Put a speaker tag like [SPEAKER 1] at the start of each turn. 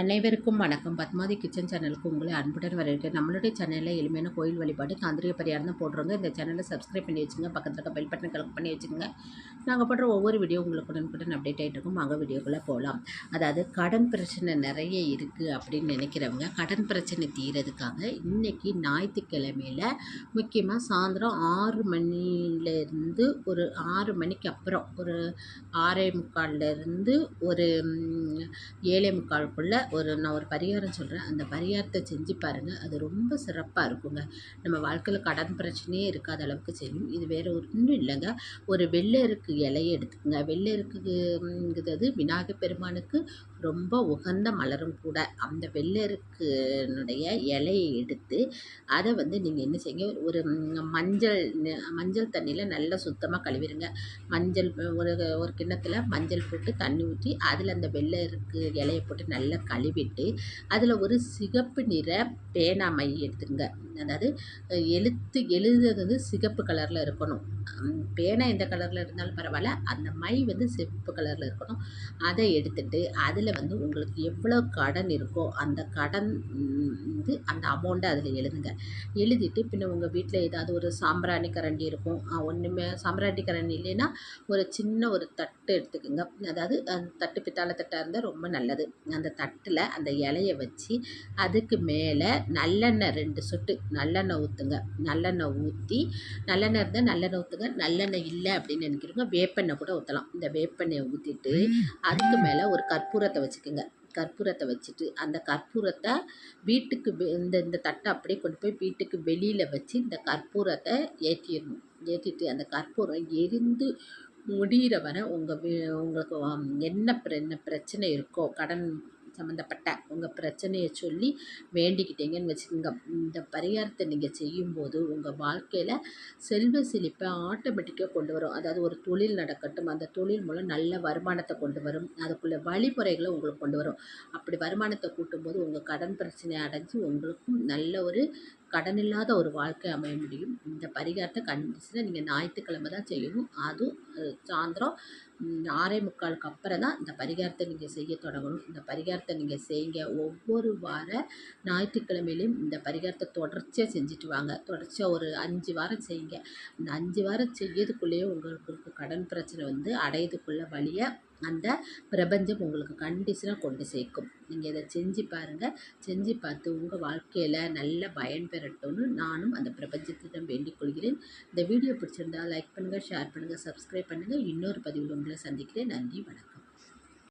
[SPEAKER 1] அனைவருக்கும் வணக்கம். பத்மாதி கிச்சன் சேனலுக்கு உங்களை அன்புடன் வரவேற்கிறேன். நம்மளுடைய சேனலில் எளிமையான கோயில் வழிபாடு தாந்திரிக பரிகாரம் தான் போடுறவங்க இந்த சேனலை சப்ஸ்கிரைப் பண்ணி வச்சுங்க பக்கத்தில் இருக்க பெல் பட்டன் கலெக்ட் பண்ணி வச்சுக்கோங்க நாங்கள் போடுற ஒவ்வொரு வீடியோ உங்களுக்கு உடனுக்குடன் அப்டேட் ஆகிட்டு இருக்கும். அங்கே வீடியோக்குள்ளே போகலாம் அதாவது கடன் பிரச்சனை நிறைய இருக்குது அப்படின்னு நினைக்கிறவங்க கடன் பிரச்சனை தீரதுக்காக இன்றைக்கி ஞாயிற்றுக்கிழமையில் முக்கியமாக சாயந்தரம் ஆறு மணிலேருந்து ஒரு ஆறு மணிக்கு அப்புறம் ஒரு ஆறே முக்கால்லேருந்து ஒரு ஏழே முக்காலுக்குள்ளே ஒரு நான் ஒரு பரிகாரம் சொல்கிறேன் அந்த பரிகாரத்தை செஞ்சு பாருங்கள் அது ரொம்ப சிறப்பாக இருக்குங்க. நம்ம வாழ்க்கையில் கடன் பிரச்சனையே இருக்காத அளவுக்கு செய்யும். இது வேறு ஒன்றும் இல்லைங்க. ஒரு வெள்ளை இருக்கு இலையை எடுத்துக்கோங்க. வெள்ளருக்குங்கிறது விநாயகர் பெருமானுக்கு ரொம்ப உகந்த மலரும் கூட அந்த வெள்ளருக்குனுடைய இலையை எடுத்து அதை வந்து நீங்கள் என்ன செய்யுங்க ஒரு மஞ்சள் மஞ்சள் தண்ணியில் நல்லா சுத்தமாக கழுவிடுங்க. மஞ்சள் ஒரு ஒரு கிண்ணத்தில் மஞ்சள் போட்டு தண்ணி ஊற்றி அதில் அந்த வெள்ளருக்கு இலையை போட்டு நல்லா கழுவிட்டு அதில் ஒரு சிகப்பு நிற பேனா மை எடுத்துங்க அதாவது எழுத்து எழுதுறது வந்து சிகப்பு கலரில் இருக்கணும். பேனா எந்த கலரில் இருந்தாலும் பரவாயில்ல அந்த மை வந்து சிவப்பு கலரில் இருக்கணும். அதை எடுத்துட்டு அதில் வந்து உங்களுக்கு எவ்வளோ கடன் இருக்கோ அந்த கடன் வந்து அந்த அமௌண்ட்டை அதில் எழுதுங்க. எழுதிட்டு பின்ன உங்கள் வீட்டில் ஏதாவது ஒரு சாம்பிராணி கரண்டி இருக்கும். ஒன்றுமே சாம்பிராணி கரண்டி இல்லைன்னா ஒரு சின்ன ஒரு தட்டு எடுத்துக்கோங்க. அதாவது அந்த தட்டு பித்தாழை தட்டாக இருந்தால் ரொம்ப நல்லது. அந்த தட்டில் அந்த இலையை வச்சு அதுக்கு மேலே நல்லெண்ணெய் ரெண்டு சொட்டு நல்லெண்ணெய் ஊற்றுங்க நல்லெண்ணெய் ஊற்றி நல்லெண்ணெய் இருந்தால் நல்லெண்ணெய் ஊற்றுங்க நல்லெண்ணெய் இல்லை அப்படின்னு நினைக்கிறவங்க வேப்பெண்ணெய் கூட ஊற்றலாம் இந்த வேப்பெண்ணெயை ஊற்றிட்டு அதுக்கு மேலே ஒரு கற்பூரத்தை வச்சுக்கோங்க. கற்பூரத்தை வச்சுட்டு அந்த கற்பூரத்தை வீட்டுக்கு இந்த இந்த தட்டை அப்படியே கொண்டு போய் வீட்டுக்கு வெளியில் வச்சு இந்த கற்பூரத்தை ஏற்றிடணும் ஏற்றிட்டு அந்த கற்பூரம் எரிந்து முடிகிற வரை உங்கள் உங்களுக்கு என்ன என்ன பிரச்சனை இருக்கோ கடன் சம்மந்தப்பட்ட உங்கள் பிரச்சனையை சொல்லி வேண்டிக்கிட்டீங்கன்னு வச்சுக்கோங்க. இந்த பரிகாரத்தை நீங்கள் செய்யும்போது உங்கள் வாழ்க்கையில் செல்வ செழிப்பை ஆட்டோமேட்டிக்காக கொண்டு வரும். அதாவது ஒரு தொழில் நடக்கட்டும் அந்த தொழில் மூலம் நல்ல வருமானத்தை கொண்டு வரும். அதுக்குள்ள வழிமுறைகளை உங்களுக்கு கொண்டு வரும். அப்படி வருமானத்தை கூட்டும்போது உங்கள் கடன் பிரச்சனையை அடைஞ்சு உங்களுக்கும் நல்ல ஒரு கடன் இல்லாத ஒரு வாழ்க்கை அமைய முடியும். இந்த பரிகாரத்தை கண்டிப்பாக நீங்கள் ஞாயிற்றுக்கிழமை தான் செய்யணும். அதுவும் சாயந்தரம் ஆறே முக்காலுக்கு அப்புறம் தான் இந்த பரிகாரத்தை நீங்கள் செய்ய தொடங்கணும். இந்த பரிகாரத்தை நீங்கள் செய்யுங்க ஒவ்வொரு வார ஞாயிற்றுக்கிழமையிலையும் இந்த பரிகாரத்தை தொடர்ச்சியாக செஞ்சுட்டு வாங்க. தொடர்ச்சியாக ஒரு அஞ்சு வாரம் செய்யுங்க. இந்த அஞ்சு வாரம் செய்யறதுக்குள்ளேயே உங்களுக்கு கடன் பிரச்சனை வந்து அடையதுக்குள்ள வழியை அந்த பிரபஞ்சம் உங்களுக்கு கண்டிஷனாக கொண்டு சேர்க்கும். நீங்கள் இதை செஞ்சு பாருங்கள் செஞ்சு பார்த்து உங்கள் வாழ்க்கையில் நல்ல பயன் பெறட்டும்னு நானும் அந்த பிரபஞ்சத்திடம் வேண்டிக் கொள்கிறேன். இந்த வீடியோ பிடிச்சிருந்தால் லைக் பண்ணுங்கள் ஷேர் பண்ணுங்கள் சப்ஸ்கிரைப் பண்ணுங்கள் இன்னொரு பதிவில் உங்களை சந்திக்கிறேன். நன்றி வணக்கம்.